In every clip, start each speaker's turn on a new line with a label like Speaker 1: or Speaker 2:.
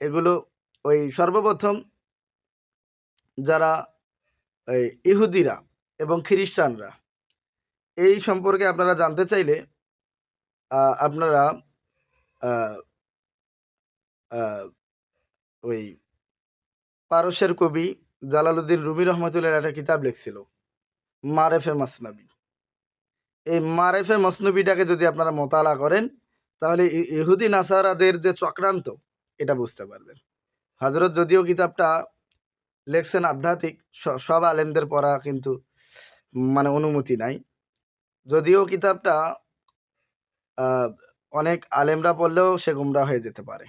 Speaker 1: এগুলো ওই সর্বপ্রথম যারা এই ইহুদিরা এবং খ্রিস্টানরা, এই সম্পর্কে আপনারা জানতে চাইলে আপনারা ওই পারস্যের কবি জালালউদ্দিন রুমি রহমতুল্লাহ একটা কিতাব লিখছিল, মারেফে মাসনবী। এই মারেফে মসনবীটাকে যদি আপনারা মোতালা করেন, তাহলে ইহুদি নাসারাদের যে চক্রান্ত এটা বুঝতে পারবেন। হজরত যদিও কিতাবটা লেখছেন আধ্যাত্মিক সব আলেমদের পড়া কিন্তু মানে অনুমতি নাই। যদিও কিতাবটা অনেক আলেমরা পড়লেও সে গুমরা হয়ে যেতে পারে।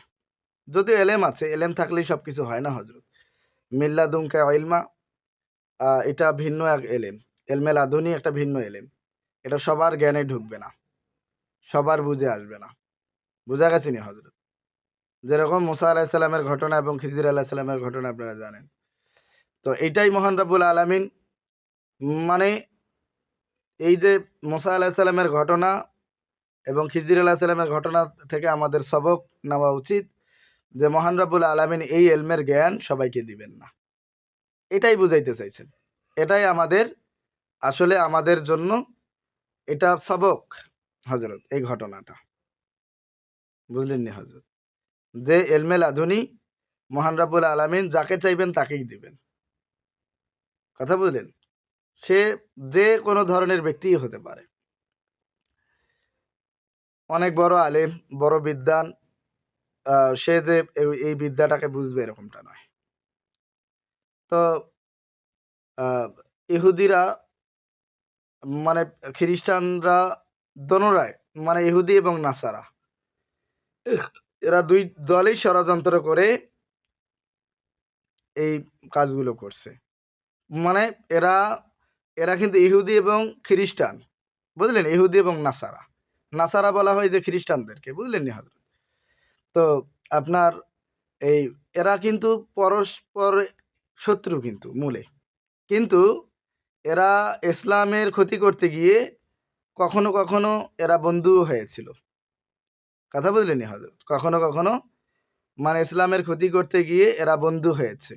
Speaker 1: যদিও এলেম আছে এলেম থাকলেই সব কিছু হয় না হজরত মিল্লাদুমকা ইলমা আহ, এটা ভিন্ন এক এলেম। এলমেল আধুনি একটা ভিন্ন এলেম। এটা সবার জ্ঞানে ঢুকবে না। সবার বুঝে আসবে না। বুঝা গেছে নি হজরত যেরকম মুসা আলাহিসাল্লামের ঘটনা এবং খিজির আলাহিসাল্লামের ঘটনা আপনারা জানেন। তো এইটাই মহান রাবুল আলামিন। মানে এই যে মুসা আলাহিসাল্লামের ঘটনা এবং খিজির আলাহিসাল্লামের ঘটনা থেকে আমাদের সবক নেওয়া উচিত যে মহান রাবুল আলামিন এই এলমের জ্ঞান সবাইকে দিবেন না। এটাই বুঝাইতে চাইছেন। এটাই আমাদের, আসলে আমাদের জন্য এটা সবক হজরত এই ঘটনাটা। বুঝলেন নি হজরত যে এলমেল আধুনি মহান রাবুল আলামিন যাকে চাইবেন তাকেই দিবেন। কথা বুঝলেন? সে যে কোনো ধরনের ব্যক্তিই হতে পারে। অনেক বড় আলেম বড় বিদ্বান আহ, সে যে এই- বিদ্যাটাকে বুঝবে এরকমটা নয়। তো ইহুদিরা মানে খ্রিস্টানরা দোনোরাই মানে ইহুদি এবং নাসারা এরা দুই দলই ষড়যন্ত্র করে এই কাজগুলো করছে। মানে এরা এরা কিন্তু ইহুদি এবং খ্রিস্টান, বুঝলেন? ইহুদি এবং নাসারা। নাসারা বলা হয় যে খ্রিস্টানদেরকে, বুঝলেন নি তো আপনার এই, এরা কিন্তু পরস্পর শত্রু কিন্তু মূলে। কিন্তু এরা ইসলামের ক্ষতি করতে গিয়ে কখনো কখনো এরা বন্ধু হয়েছিল। কথা বুঝলেন হজরত কখনো কখনো মানে ইসলামের ক্ষতি করতে গিয়ে এরা বন্ধু হয়েছে।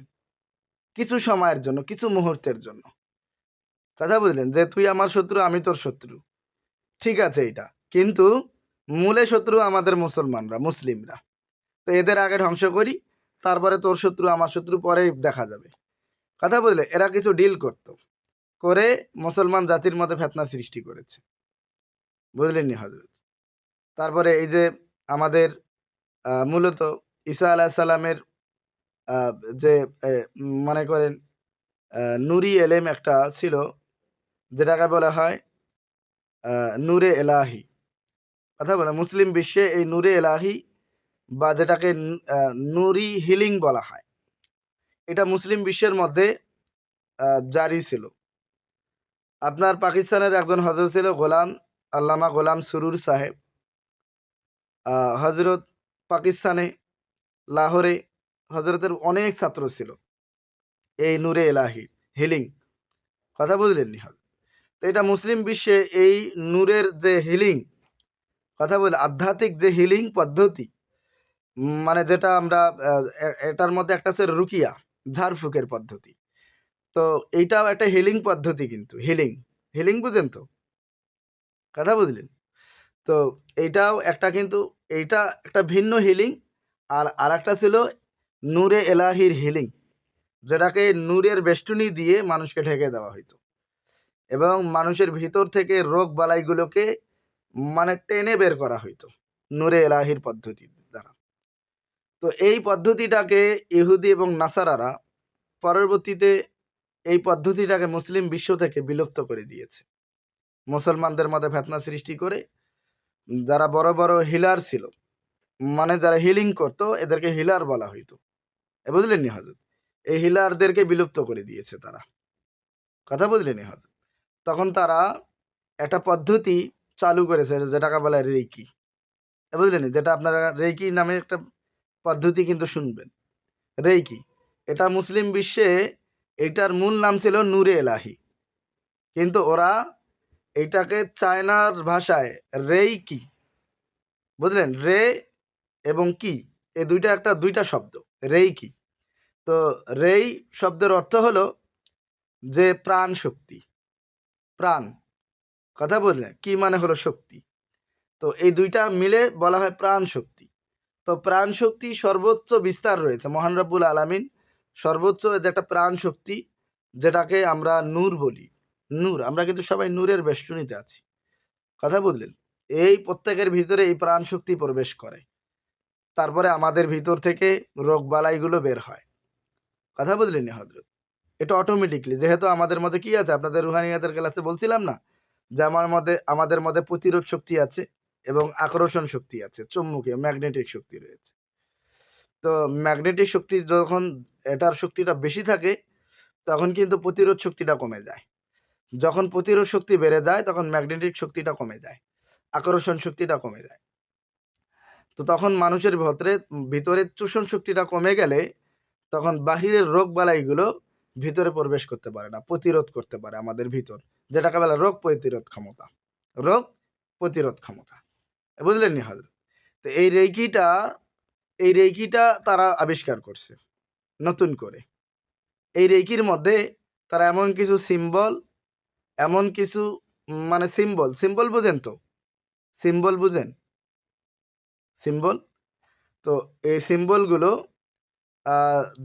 Speaker 1: কিছু সময়ের জন্য, কিছু মুহূর্তের জন্য। কথা বুঝলেন? যে তুই আমার শত্রু, আমি তোর শত্রু। ঠিক আছে এটা কিন্তু মূলে শত্রু আমাদের মুসলমানরা, মুসলিমরা। তো এদের আগে ধ্বংস করি, তারপরে তোর শত্রু, আমার শত্রু পরেই দেখা যাবে। কথা বুঝলে? এরা কিছু ডিল করত। করে মুসলমান জাতির মধ্যে ফেতনা সৃষ্টি করেছে। বুঝলেন নি হজরত? তারপরে এই যে আমাদের মূলত ঈসা আলাহিসাল্লামের যে মনে করেন নুরি এলেম একটা ছিল, যেটাকে বলা হয় নূরে এলাহি। কথা বলে মুসলিম বিশ্বে এই নূরে এলাহি বা যেটাকে নুরি হিলিং বলা হয়, এটা মুসলিম বিশ্বের মধ্যে জারি ছিল। আপনার পাকিস্তানের একজন হজর ছিল গোলাম, আল্লামা গোলাম সুরুর সাহেব। হজরত পাকিস্তানে, লাহোরে হজরতের অনেক ছাত্র ছিল। এই নূরে এলাহি, হিলিং। কথা বুঝলেন নি হজরত? তো এটা মুসলিম বিশ্বে এই নূরের যে হিলিং, কথা বলে আধ্যাত্মিক যে হিলিং পদ্ধতি মানে যেটা আমরা এটার মধ্যে একটা আছে রুকিয়া, ঝাড়ফুকের পদ্ধতি। তো এইটাও একটা হিলিং পদ্ধতি কিন্তু, হিলিং। হিলিং বুঝেন তো? কথা বুঝলেন? তো এইটাও একটা কিন্তু, এইটা একটা ভিন্ন হিলিং আর আর একটা ছিল নূরে এলাহির হিলিং যেটাকে নূরের বেষ্টনী দিয়ে মানুষকে ঢেকে দেওয়া হইতো। এবং মানুষের ভিতর থেকে রোগ বালাইগুলোকে মানে টেনে বের করা হইতো নূরে এলাহির পদ্ধতি দ্বারা। তো এই পদ্ধতিটাকে ইহুদি এবং নাসারারা পরবর্তীতে এই পদ্ধতিটাকে মুসলিম বিশ্ব থেকে বিলুপ্ত করে দিয়েছে। মুসলমানদের মধ্যে ফেতনা সৃষ্টি করে যারা বড় বড় হিলার ছিল মানে যারা হিলিং করতো, এদেরকে হিলার বলা হইতো। বুঝলেন নি হজরত এই হিলারদেরকে বিলুপ্ত করে দিয়েছে তারা। কথা বুঝলেন নি হজরত তখন তারা একটা পদ্ধতি চালু করেছে, যেটাকে বলে রেকি বুঝলেন যেটা আপনারা রেকি নামে একটা পদ্ধতি কিন্তু শুনবেন। রেকি এটা মুসলিম বিশ্বে এটার মূল নাম ছিল নূরে এলাহি। কিন্তু ওরা এইটাকে চায়নার ভাষায় রেই কি? বুঝলেন? রে এবং কি এই দুইটা একটা দুইটা শব্দ, রেই কি? তো রেই শব্দের অর্থ হলো যে প্রাণ শক্তি, প্রাণ। কথা বললেন? কি মানে হলো শক্তি? তো এই দুইটা মিলে বলা হয় প্রাণ শক্তি। তো প্রাণ শক্তি সর্বোচ্চ বিস্তার রয়েছে, মহান রব্বুল আলামিন সর্বোচ্চ যে একটা প্রাণ শক্তি যেটাকে আমরা নূর বলি। নূর, আমরা কিন্তু সবাই নূরের বেষ্টনীতে আছি। কথা বললেন, এই প্রত্যেকের ভিতরে এই প্রাণ শক্তি প্রবেশ করে। তারপরে আমাদের ভিতর থেকে রোগ বালাইগুলো বের হয়। কথা বুঝলেন হজরত এটা অটোমেটিকলি যেহেতু আমাদের মধ্যে কি আছে? আপনাদের রুহানিয়াতের ক্লাসে বলছিলাম না? যে আমার মধ্যে, আমাদের মধ্যে প্রতিরোধ শক্তি আছে এবং আকর্ষণ শক্তি আছে, চুম্বকীয় ম্যাগনেটিক শক্তি রয়েছে। তো ম্যাগনেটিক শক্তি যখন, এটার শক্তিটা বেশি থাকে, তখন কিন্তু প্রতিরোধ শক্তিটা কমে যায়। যখন প্রতিরোধ শক্তি বেড়ে যায়, তখন ম্যাগনেটিক শক্তিটা কমে যায়, আকর্ষণ শক্তিটা কমে যায়। তো তখন মানুষের ভিতরে ভিতরে চোষণ শক্তিটা কমে গেলে তখন বাহিরের রোগ বালাইগুলো ভিতরে প্রবেশ করতে পারে না, প্রতিরোধ করতে পারে আমাদের ভিতর, যেটাকে বলে রোগ প্রতিরোধ ক্ষমতা, রোগ প্রতিরোধ ক্ষমতা। বুঝলেন নি হজরত তো এই রেকিটা এই রেকিটা তারা আবিষ্কার করছে, নতুন করে। এই রেকির মধ্যে তারা এমন কিছু সিম্বল এমন কিছু মানে সিম্বল সিম্বল বুঝেন তো? সিম্বল বুঝেন? সিম্বল তো এই সিম্বলগুলো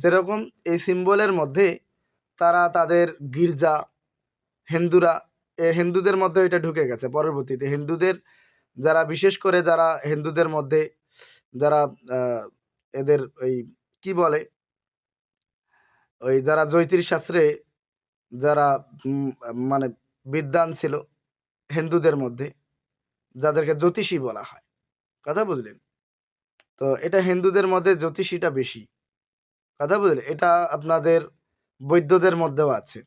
Speaker 1: যেরকম এই সিম্বলের মধ্যে তারা তাদের গির্জা, হিন্দুরা, এ, হিন্দুদের মধ্যে এটা ঢুকে গেছে পরবর্তীতে। হিন্দুদের যারা, বিশেষ করে যারা হিন্দুদের মধ্যে, যারা এদের ওই, কি বলে? ওই যারা জ্যোতিষ শাস্ত্রে যারা মানে বিদ্বান ছিল হিন্দুদের মধ্যে, যাদেরকে জ্যোতিষী বলা হয়। কথা বুঝলেন? তো এটা হিন্দুদের মধ্যে জ্যোতিষীটা বেশি। কথা বুঝলেন? এটা আপনাদের বৈদ্যদের মধ্যেও আছে।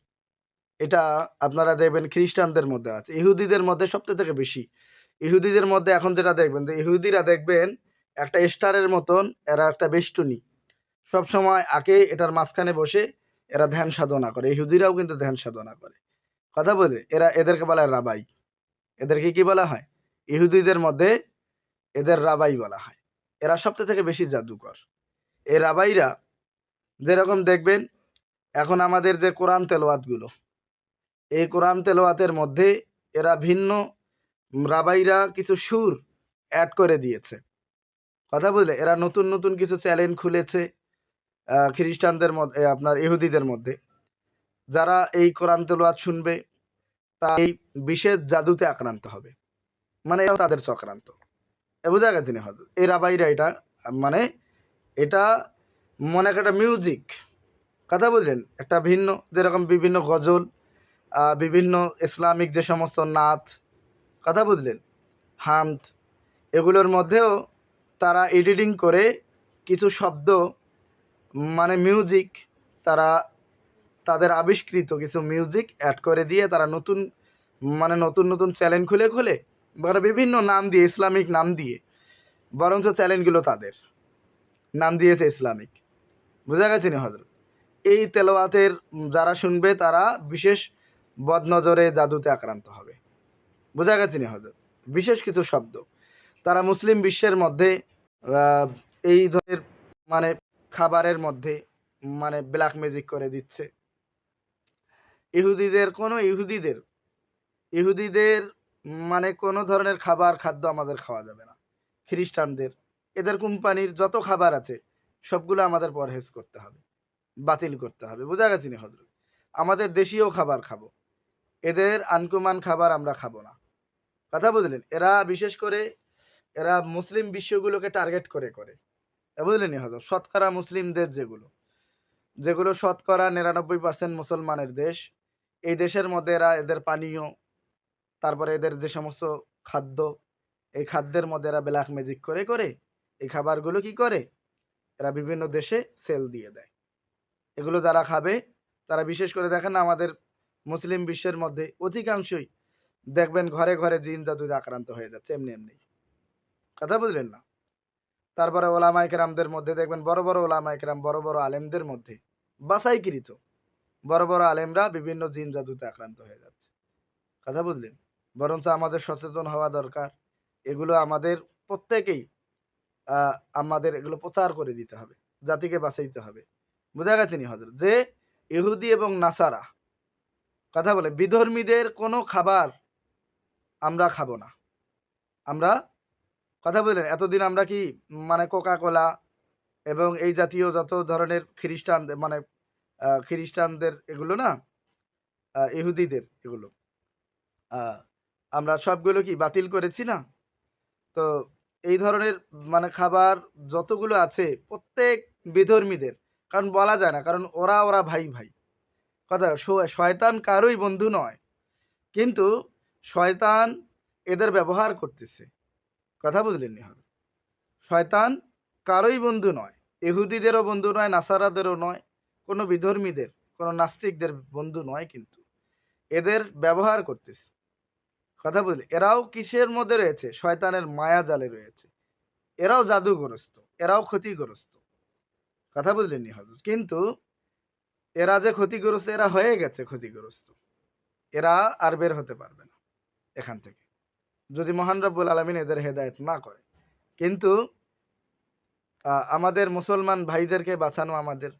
Speaker 1: এটা আপনারা দেখবেন খ্রিস্টানদের মধ্যে আছে। ইহুদিদের মধ্যে সবথেকে থেকে বেশি। ইহুদিদের মধ্যে এখন যেটা দেখবেন যে ইহুদিরা দেখবেন একটা স্টারের মতন, এরা একটা বেষ্টনী। সব সময় আগে এটার মাঝখানে বসে এরা ধ্যান সাধনা করে। ইহুদিরাও কিন্তু ধ্যান সাধনা করে। কথা বলে, এরা এদেরকে বলা হয় রাবাই। এদেরকে কি বলা হয়? ইহুদিদের মধ্যে এদের রাবাই বলা হয়। এরা সবথেকে থেকে বেশি জাদুকর। এই রাবাইরা যেরকম দেখবেন, এখন আমাদের যে কোরআন তেলোয়াতগুলো এই কোরআন তেলোয়াতের মধ্যে এরা ভিন্ন রাবাইরা কিছু সুর অ্যাড করে দিয়েছে। কথা বুঝলে এরা নতুন নতুন কিছু চ্যালেঞ্জ খুলেছে খ্রিস্টানদের মধ্যে, আপনার ইহুদিদের মধ্যে। যারা এই কোরআন তেলোয়াত শুনবে তা এই বিশেষ জাদুতে আক্রান্ত হবে। মানে এরাও তাদের চক্রান্ত। এ বোঝা গেছে না হয়তো এই রাবাইরা এটা মানে এটা মনে একটা মিউজিক। কথা বুঝলেন? একটা ভিন্ন, যেরকম বিভিন্ন গজল বিভিন্ন ইসলামিক যে সমস্ত নাচ, কথা বুঝলেন? হামদ, এগুলোর মধ্যেও তারা এডিটিং করে কিছু শব্দ মানে মিউজিক তারা তাদের আবিষ্কৃত কিছু মিউজিক অ্যাড করে দিয়ে তারা নতুন মানে নতুন নতুন চ্যানেল খুলে খুলে মানে বিভিন্ন নাম দিয়ে ইসলামিক নাম দিয়ে বরঞ্চ চ্যানেলগুলো তাদের নাম দিয়েছে ইসলামিক। বোঝা গেছে না হজরত? এই তেলাওয়াতের উম, যারা শুনবে তারা বিশেষ বদনজরে জাদুতে আক্রান্ত হবে। বোঝা গেছে না হজরত? বিশেষ কিছু শব্দ। তারা মুসলিম বিশ্বের মধ্যে এই ধরনের মানে খাবারের মধ্যে মানে ব্ল্যাক ম্যাজিক করে দিচ্ছে। ইহুদিদের কোনো ইহুদিদের ইহুদিদের মানে কোনো ধরনের খাবার, খাদ্য আমাদের খাওয়া যাবে না। খ্রিস্টানদের, এদের কোম্পানির যত খাবার আছে, সবগুলো আমাদের পরহেজ করতে হবে, বাতিল করতে হবে। বোঝা গেছে নি হজরত? আমাদের দেশীয় খাবার খাব, এদের আনকুমান খাবার আমরা খাব না। কথা বুঝলেন? এরা বিশেষ করে, এরা মুসলিম বিশ্বগুলোকে টার্গেট করে করে। বুঝলেন হজরত? শতকরা মুসলিমদের যেগুলো যেগুলো শতকরা নিরানব্বই পার্সেন্ট মুসলমানের দেশ এই দেশের মধ্যে এরা এদের পানীয়, তারপরে এদের যে সমস্ত খাদ্য, এই খাদ্যের মধ্যে এরা ব্ল্যাক ম্যাজিক করে করে এই খাবারগুলো কি করে? এরা বিভিন্ন দেশে সেল দিয়ে দেয়। এগুলো যারা খাবে, তারা বিশেষ করে দেখেন আমাদের মুসলিম বিশ্বের মধ্যে অধিকাংশই দেখবেন ঘরে ঘরে জিন জাদুতে আক্রান্ত হয়ে যাচ্ছে, এমনি এমনি। কথা বুঝলেন না? তারপরে ওলামা একরামদের মধ্যে দেখবেন বড় বড় ওলামা একরাম বড় বড় আলেমদের মধ্যে বাসাইকৃত বড় বড় আলেমরা বিভিন্ন জিন জাদুতে আক্রান্ত হয়ে যাচ্ছে। কথা বুঝলেন? বরঞ্চ আমাদের সচেতন হওয়া দরকার। এগুলো আমাদের প্রত্যেকেই আমাদের এগুলো প্রচার করে দিতে হবে, জাতিকে বাঁচাইতে হবে। বোঝা গেছে নি হজরত যে ইহুদি এবং নাসারা, কথা বলে, বিধর্মীদের কোনো খাবার আমরা খাব না। আমরা, কথা বললেন, এতদিন আমরা কি মানে কোকা কোলা এবং এই জাতীয় যত ধরনের খ্রিস্টান মানে খ্রিস্টানদের এগুলো না ইহুদিদের এগুলো। আমরা সবগুলো কি বাতিল করেছি না? তো এই ধরনের মানে খাবার যতগুলো আছে প্রত্যেক বিধর্মীদের, কারণ বলা যায় না, কারণ ওরা ওরা ভাই ভাই। কথা শয়তান কারোই বন্ধু নয়, কিন্তু শয়তান এদের ব্যবহার করতেছে। কথা বুঝলেন হবে শয়তান কারোই বন্ধু নয়, ইহুদিদেরও বন্ধু নয়, নাসারাদেরও নয় কোনো বিধর্মীদের, কোনো নাস্তিকদের বন্ধু নয় কিন্তু। এদের ব্যবহার করতেছে। কথা বুঝলে এরাও কিসের মধ্যে রয়েছে? শয়তানের মায়া জালে রয়েছে। এরাও জাদুগ্রস্ত, এরাও ক্ষতিগ্রস্ত। কথা বুঝলেন নি হজরত। কিন্তু এরা যে ক্ষতিগ্রস্ত, এরা হয়ে গেছে ক্ষতিগ্রস্ত। এরা আর বের হতে পারবে না এখান থেকে। যদি মহান রব্বুল আলমিন এদের হেদায়েত না করে। কিন্তু আমাদের মুসলমান ভাইদেরকে বাঁচানো আমাদের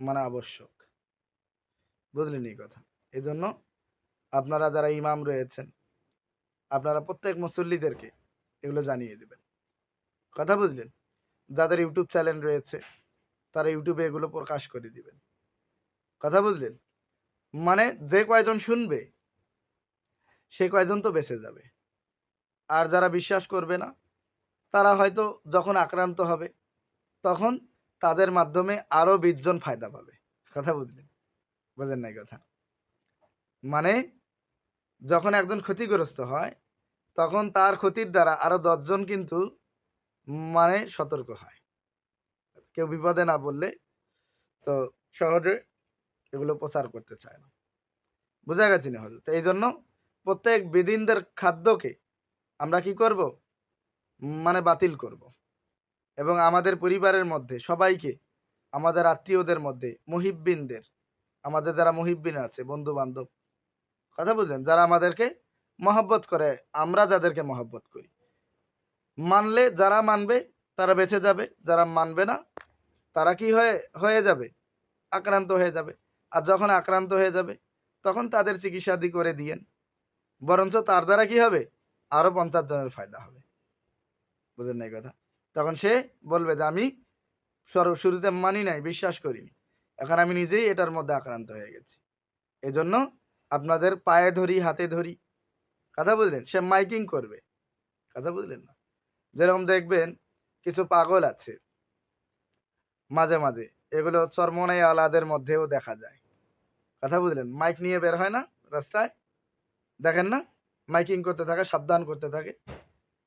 Speaker 1: মানে আবশ্যক। বুঝলেন এই কথা। এই জন্য আপনারা যারা ইমাম রয়েছেন, আপনারা প্রত্যেক মুসল্লিদেরকে এগুলো জানিয়ে দেবেন। কথা বুঝলেন? যাদের ইউটিউব চ্যানেল রয়েছে, তারা ইউটিউবে এগুলো প্রকাশ করে দিবেন। কথা বুঝলেন? মানে যে কয়জন শুনবে, সে কয়জন তো বেঁচে যাবে। আর যারা বিশ্বাস করবে না, তারা হয়তো যখন আক্রান্ত হবে, তখন তাদের মাধ্যমে আরও বিশ জন ফায়দা পাবে। কথা বুঝলেন? বোঝেন নাই কথা? মানে যখন একজন ক্ষতিগ্রস্ত হয়, তখন তার ক্ষতির দ্বারা আরও দশজন কিন্তু মানে সতর্ক হয়। কেউ বিপদে না বললে তো সহজে এগুলো প্রচার করতে চায় না। বোঝা গেছে না হজরত এই জন্য প্রত্যেক বিদিনদের খাদ্যকে আমরা কি করব? মানে বাতিল করব। এবং আমাদের পরিবারের মধ্যে, সবাইকে, আমাদের আত্মীয়দের মধ্যে, মুহিব্বিনদের, আমাদের যারা মুহিব্বিন আছে বন্ধু বান্ধব কথা বুঝলেন? যারা আমাদেরকে মহব্বত করে, আমরা যাদেরকে মহব্বত করি। মানলে যারা মানবে, তারা বেঁচে যাবে, যারা মানবে না, তারা কি হয়ে হয়ে যাবে? আক্রান্ত হয়ে যাবে। আর যখন আক্রান্ত হয়ে যাবে, তখন তাদের চিকিৎসাদি করে দিয়েন। বরঞ্চ তার দ্বারা কি হবে? আরও পঞ্চাশ জনের ফায়দা হবে। বুঝলেন না এই কথা? তখন সে বলবে যে, আমি শুরুতে মানি নাই, বিশ্বাস করিনি। এখন আমি নিজেই এটার মধ্যে আক্রান্ত হয়ে গেছি। এজন্য আপনাদের পায়ে ধরি, হাতে ধরি। কথা বুঝলেন? সে মাইকিং করবে। কথা বুঝলেন না? যেরকম দেখবেন, কিছু পাগল আছে। মাঝে মাঝে এগুলো চরমনাই আলাদের মধ্যেও দেখা যায়। কথা বুঝলেন? মাইক নিয়ে বের হয় না রাস্তায়? দেখেন না? মাইকিং করতে থাকে, সাবধান করতে থাকে।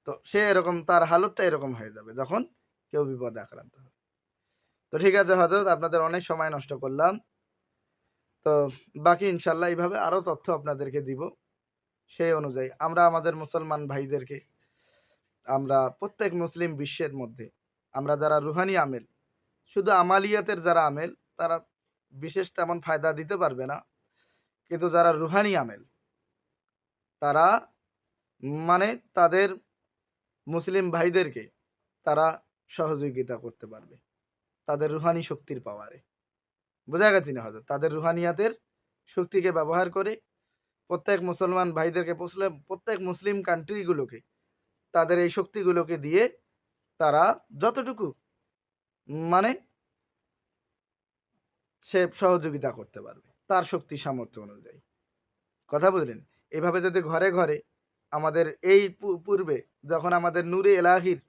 Speaker 1: তো সে এরকম, তার হালতটা এরকম হয়ে যাবে যখন কেউ বিপদে আক্রান্ত হবে। তো ঠিক আছে হজরত, আপনাদের অনেক সময় নষ্ট করলাম। তো বাকি ইনশাল্লাহ এইভাবে আরও তথ্য আপনাদেরকে দিব। সেই অনুযায়ী আমরা আমাদের মুসলমান ভাইদেরকে, আমরা প্রত্যেক মুসলিম বিশ্বের মধ্যে, আমরা যারা রুহানি আমেল, শুধু আমালিয়াতের যারা আমেল, তারা বিশেষ তেমন ফায়দা দিতে পারবে না। কিন্তু যারা রুহানি আমেল, তারা মানে তাদের মুসলিম ভাইদেরকে তারা সহযোগিতা করতে পারবে। তাদের রুহানি শক্তির পাওয়ারে বোঝা গেছে না হয়তো? তাদের রুহানিয়াতের শক্তিকে ব্যবহার করে প্রত্যেক মুসলমান ভাইদেরকে প্রত্যেক মুসলিম কান্ট্রিগুলোকে তাদের এই শক্তিগুলোকে দিয়ে তারা যতটুকু মানে সে সহযোগিতা করতে পারবে, তার শক্তি সামর্থ্য অনুযায়ী। কথা বুঝলেন? এভাবে যদি ঘরে ঘরে আমাদের এই পূর্বে যখন আমাদের নূরে এলাহির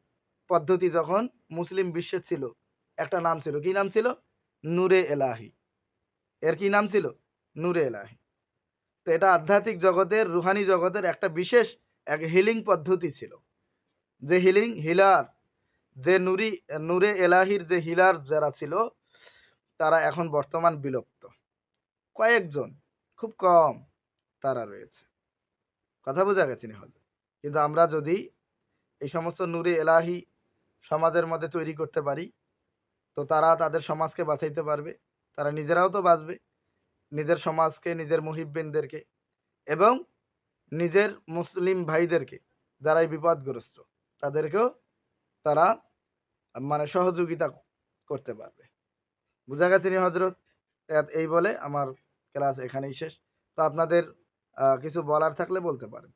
Speaker 1: পদ্ধতি যখন মুসলিম বিশ্বে ছিল, একটা নাম ছিল। কি নাম ছিল? নূরে এলাহি। এর কি নাম ছিল? নূরে এলাহি। তো এটা আধ্যাত্মিক জগতের, রুহানি জগতের একটা বিশেষ এক হিলিং পদ্ধতি ছিল। যে হিলিং হিলার যে নুরি, নূরে এলাহির যে হিলার যারা ছিল, তারা এখন বর্তমান বিলুপ্ত। কয়েকজন, খুব কম তারা রয়েছে। কথা বোঝা গেছে হয়তো। কিন্তু আমরা যদি এই সমস্ত নূরে এলাহি সমাজের মধ্যে তৈরি করতে পারি। তো তারা তাদের সমাজকে বাঁচাইতে পারবে, তারা নিজেরাও তো বাঁচবে, নিজের সমাজকে, নিজের মুহিব্বিনদেরকে এবং নিজের মুসলিম ভাইদেরকে যারাই বিপদগ্রস্ত, তাদেরকেও তারা মানে সহযোগিতা করতে পারবে। বুঝা গেছে নি হজরত এই বলে আমার ক্লাস এখানেই শেষ। তো আপনাদের কিছু বলার থাকলে বলতে পারেন।